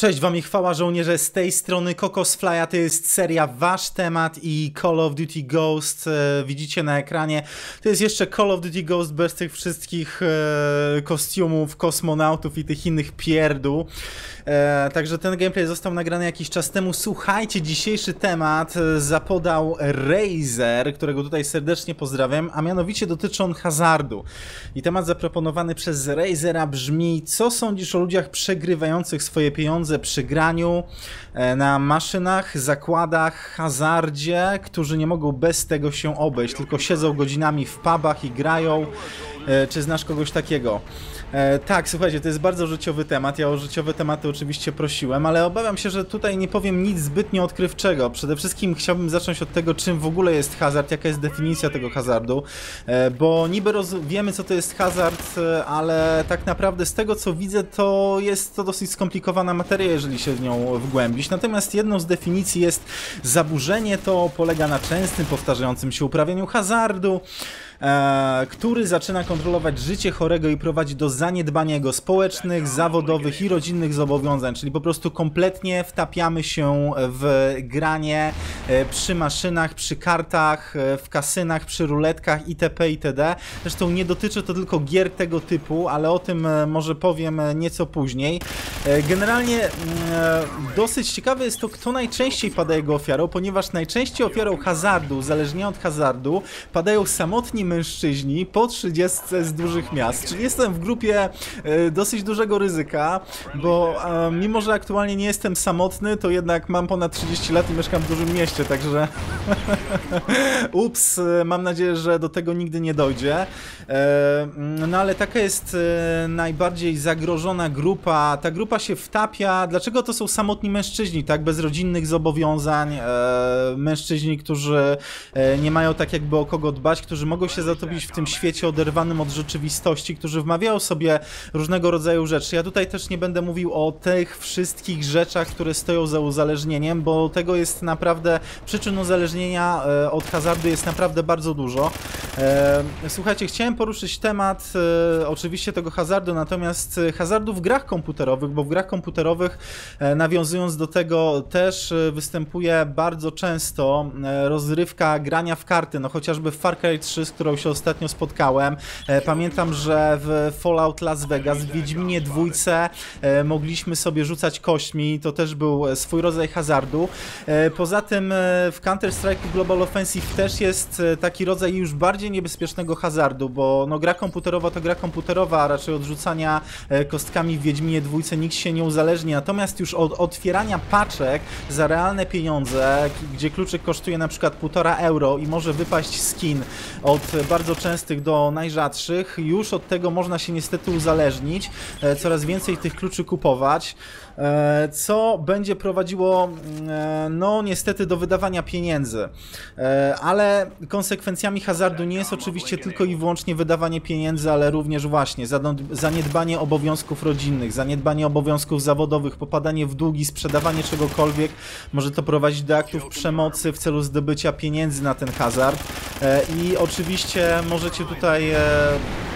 Cześć wam i chwała żołnierze, z tej strony Kokos Flya, to jest seria Wasz Temat i Call of Duty Ghost, e, widzicie na ekranie, to jest jeszcze Call of Duty Ghost bez tych wszystkich e, kostiumów, kosmonautów i tych innych pierdół, e, także ten gameplay został nagrany jakiś czas temu, słuchajcie, dzisiejszy temat e, zapodał Razer, którego tutaj serdecznie pozdrawiam, a mianowicie dotyczy on hazardu. I temat zaproponowany przez Razera brzmi, co sądzisz o ludziach przegrywających swoje pieniądze przy graniu e, na maszynach, zakładach, hazardzie, którzy nie mogą bez tego się obejść, tylko siedzą godzinami w pubach i grają. E, czy znasz kogoś takiego? E, tak, słuchajcie, to jest bardzo życiowy temat. Ja o życiowe tematy oczywiście prosiłem, ale obawiam się, że tutaj nie powiem nic zbytnio odkrywczego. Przede wszystkim chciałbym zacząć od tego, czym w ogóle jest hazard, jaka jest definicja tego hazardu, e, bo niby wiemy, co to jest hazard, ale tak naprawdę z tego, co widzę, to jest to dosyć skomplikowana materia, jeżeli się w nią wgłębić. Natomiast jedną z definicji jest zaburzenie, to polega na częstym, powtarzającym się uprawianiu hazardu, e, który zaczyna kontrolować życie chorego i prowadzi do zaniedbania jego społecznych, zawodowych i rodzinnych zobowiązań, czyli po prostu kompletnie wtapiamy się w granie e, przy maszynach, przy kartach, e, w kasynach, przy ruletkach itp. itd. Zresztą nie dotyczy to tylko gier tego typu, ale o tym e, może powiem nieco później. Generalnie mm, dosyć ciekawe jest to, kto najczęściej pada jego ofiarą, ponieważ najczęściej ofiarą hazardu, uzależnienia od hazardu, padają samotni mężczyźni po 30 z dużych miast. Czyli jestem w grupie e, dosyć dużego ryzyka, bo e, mimo, że aktualnie nie jestem samotny, to jednak mam ponad 30 lat i mieszkam w dużym mieście, także ups, e, mam nadzieję, że do tego nigdy nie dojdzie. E, No ale taka jest najbardziej zagrożona grupa. Ta grupa się wtapia. Dlaczego to są samotni mężczyźni, tak? Bez rodzinnych zobowiązań. Mężczyźni, którzy nie mają tak jakby o kogo dbać, którzy mogą się zatopić w tym świecie oderwanym od rzeczywistości, którzy wmawiają sobie różnego rodzaju rzeczy. Ja tutaj też nie będę mówił o tych wszystkich rzeczach, które stoją za uzależnieniem, bo tego jest naprawdę przyczyn uzależnienia e, od hazardu jest naprawdę bardzo dużo. E, Słuchajcie, chciałem poruszyć temat e, oczywiście tego hazardu, natomiast hazardu w grach komputerowych, bo w grach komputerowych, nawiązując do tego, też występuje bardzo często rozrywka grania w karty, no chociażby w Far Cry 3, z którą się ostatnio spotkałem. E, Pamiętam, że w Fallout Las Vegas, w Wiedźminie dwójce e, mogliśmy sobie rzucać kośćmi, to też był swój rodzaj hazardu. E, Poza tym w Counter-Strike Global Offensive też jest taki rodzaj już bardziej niebezpiecznego hazardu, bo no, gra komputerowa to gra komputerowa, a raczej od rzucania e, kostkami w Wiedźminie dwójce nikt się nie uzależni, natomiast już od otwierania paczek za realne pieniądze, gdzie kluczyk kosztuje na przykład 1,5 euro i może wypaść skin od bardzo częstych do najrzadszych, już od tego można się niestety uzależnić, e, coraz więcej tych kluczy kupować, e, co będzie prowadziło mm, e, no niestety do wydawania pieniędzy. Ale konsekwencjami hazardu nie jest oczywiście tylko i wyłącznie wydawanie pieniędzy, ale również właśnie zaniedbanie obowiązków rodzinnych, zaniedbanie obowiązków zawodowych, popadanie w długi, sprzedawanie czegokolwiek. Może to prowadzić do aktów przemocy w celu zdobycia pieniędzy na ten hazard. E, I oczywiście możecie tutaj e,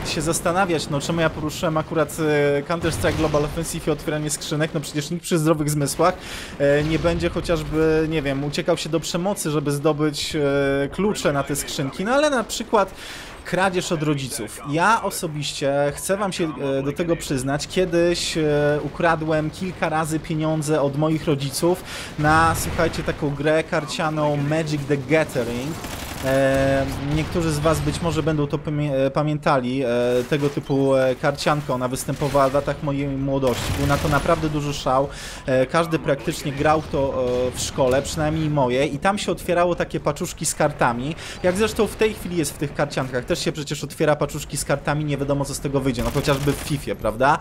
się zastanawiać, no czemu ja poruszyłem akurat e, Counter-Strike Global Offensive i otwieranie skrzynek, no przecież nikt przy zdrowych zmysłach nie będzie chociażby, nie wiem, uciekał się do przemocy, żeby zdobyć klucze na te skrzynki, no ale na przykład kradzież od rodziców. Ja osobiście chcę wam się do tego przyznać, kiedyś ukradłem kilka razy pieniądze od moich rodziców na, słuchajcie, taką grę karcianą Magic the Gathering. E, niektórzy z Was być może będą to e, pamiętali, e, tego typu karcianka, ona występowała w latach mojej młodości. Był na to naprawdę duży szał. Każdy praktycznie grał to w szkole, przynajmniej moje, i tam się otwierało takie paczuszki z kartami, jak zresztą w tej chwili jest w tych karciankach. Też się przecież otwiera paczuszki z kartami, nie wiadomo co z tego wyjdzie, no chociażby w FIFA, prawda?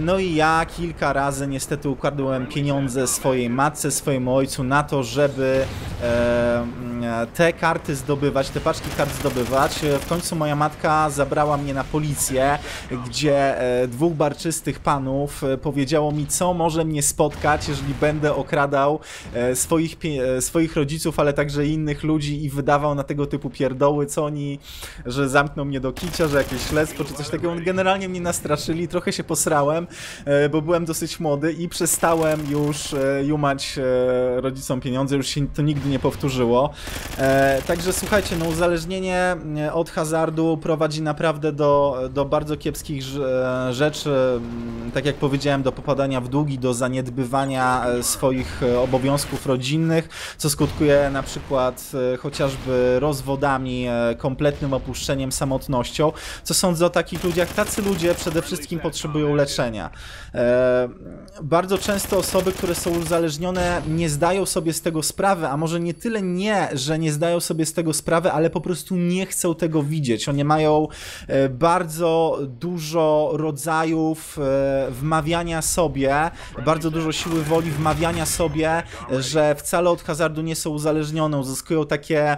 No i ja kilka razy niestety ukradłem pieniądze swojej matce, swojemu ojcu na to, żeby e, te karty zdobywać, te paczki kart zdobywać. W końcu moja matka zabrała mnie na policję, gdzie dwóch barczystych panów powiedziało mi, co może mnie spotkać, jeżeli będę okradał swoich, swoich rodziców, ale także innych ludzi i wydawał na tego typu pierdoły, co oni, że zamkną mnie do kicia, że jakieś śledztwo czy coś takiego. Generalnie mnie nastraszyli, trochę się posrałem, bo byłem dosyć młody i przestałem już jumać rodzicom pieniądze, już się to nigdy nie powtórzyło. E, także słuchajcie, no uzależnienie e, od hazardu prowadzi naprawdę do, do bardzo kiepskich e, rzeczy, mm, tak jak powiedziałem, do popadania w długi, do zaniedbywania e, swoich obowiązków rodzinnych, co skutkuje na przykład chociażby rozwodami, kompletnym opuszczeniem, samotnością, co sądzę o takich ludziach. Tacy ludzie przede wszystkim potrzebują leczenia. E, bardzo często osoby, które są uzależnione, nie zdają sobie z tego sprawy, a może nie tyle nie, że nie zdają sobie z tego sprawy, ale po prostu nie chcą tego widzieć. Oni mają e, bardzo dużo rodzajów e, wmawiania sobie, bardzo dużo siły woli wmawiania sobie, że wcale od hazardu nie są uzależnione, uzyskują takie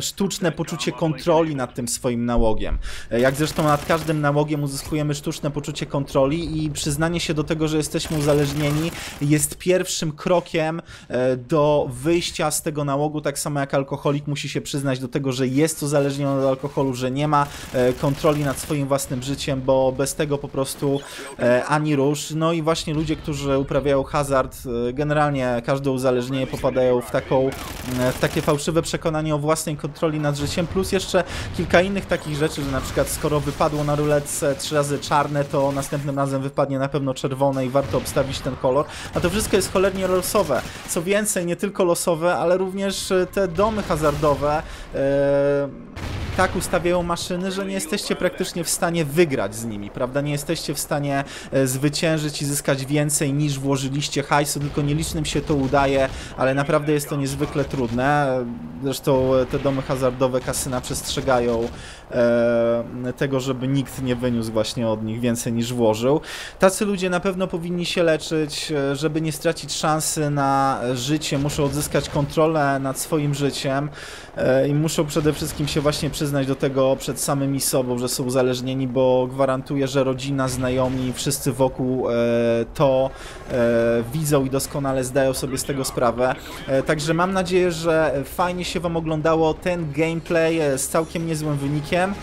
sztuczne poczucie kontroli nad tym swoim nałogiem. Jak zresztą nad każdym nałogiem uzyskujemy sztuczne poczucie kontroli i przyznanie się do tego, że jesteśmy uzależnieni jest pierwszym krokiem e, do wyjścia z tego nałogu, tak samo jak alkoholik musi się przyznać do tego, że jest uzależniony od alkoholu, że nie ma e, kontroli nad swoim własnym życiem, bo bez tego po prostu e, ani rusz. No i właśnie ludzie, którzy uprawiają hazard, generalnie każde uzależnienie popadają w, taką, w takie fałszywe przekonanie o własnej kontroli nad życiem, plus jeszcze kilka innych takich rzeczy, że na przykład skoro wypadło na ruletce trzy razy czarne, to następnym razem wypadnie na pewno czerwone i warto obstawić ten kolor. A to wszystko jest cholernie losowe. Co więcej, nie tylko losowe, ale również e, te domy hazardowe. Tak ustawiają maszyny, że nie jesteście praktycznie w stanie wygrać z nimi, prawda? Nie jesteście w stanie e, zwyciężyć i zyskać więcej niż włożyliście hajsu, tylko nielicznym się to udaje, ale naprawdę jest to niezwykle trudne. Zresztą te domy hazardowe, kasyna przestrzegają e, tego, żeby nikt nie wyniósł właśnie od nich więcej niż włożył. Tacy ludzie na pewno powinni się leczyć, e, żeby nie stracić szansy na życie, muszą odzyskać kontrolę nad swoim życiem i muszą przede wszystkim się właśnie przyznać przyznać do tego przed samymi sobą, że są uzależnieni, bo gwarantuję, że rodzina, znajomi, wszyscy wokół e, to e, widzą i doskonale zdają sobie z tego sprawę. E, także mam nadzieję, że fajnie się Wam oglądało ten gameplay z całkiem niezłym wynikiem.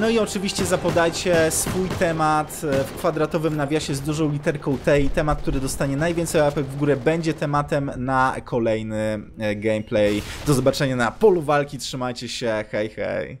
No i oczywiście zapodajcie swój temat w kwadratowym nawiasie z dużą literką T i temat, który dostanie najwięcej łapek w górę będzie tematem na kolejny gameplay. Do zobaczenia na polu walki, trzymajcie się, hej hej.